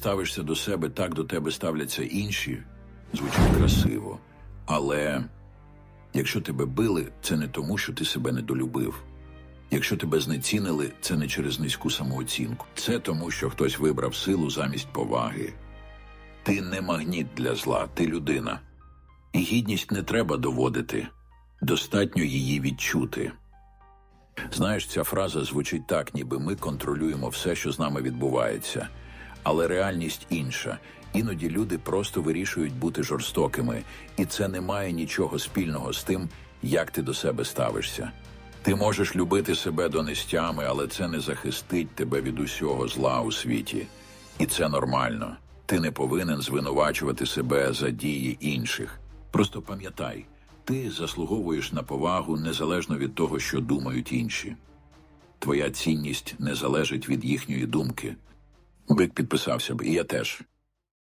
ставишся до себе, так до тебе ставляться інші, звучить красиво. Але якщо тебе били, це не тому, що ти себе недолюбив. Якщо тебе знецінили, це не через низьку самооцінку. Це тому, що хтось вибрав силу замість поваги. Ти не магніт для зла, ти людина. І гідність не треба доводити, достатньо її відчути. Знаєш, ця фраза звучить так, ніби ми контролюємо все, що з нами відбувається. Але реальність інша. Іноді люди просто вирішують бути жорстокими, і це не має нічого спільного з тим, як ти до себе ставишся. Ти можеш любити себе донестями, але це не захистить тебе від усього зла у світі. І це нормально. Ти не повинен звинувачувати себе за дії інших. Просто пам'ятай, ти заслуговуєш на повагу незалежно від того, що думають інші. Твоя цінність не залежить від їхньої думки. Бик підписався б, і я теж.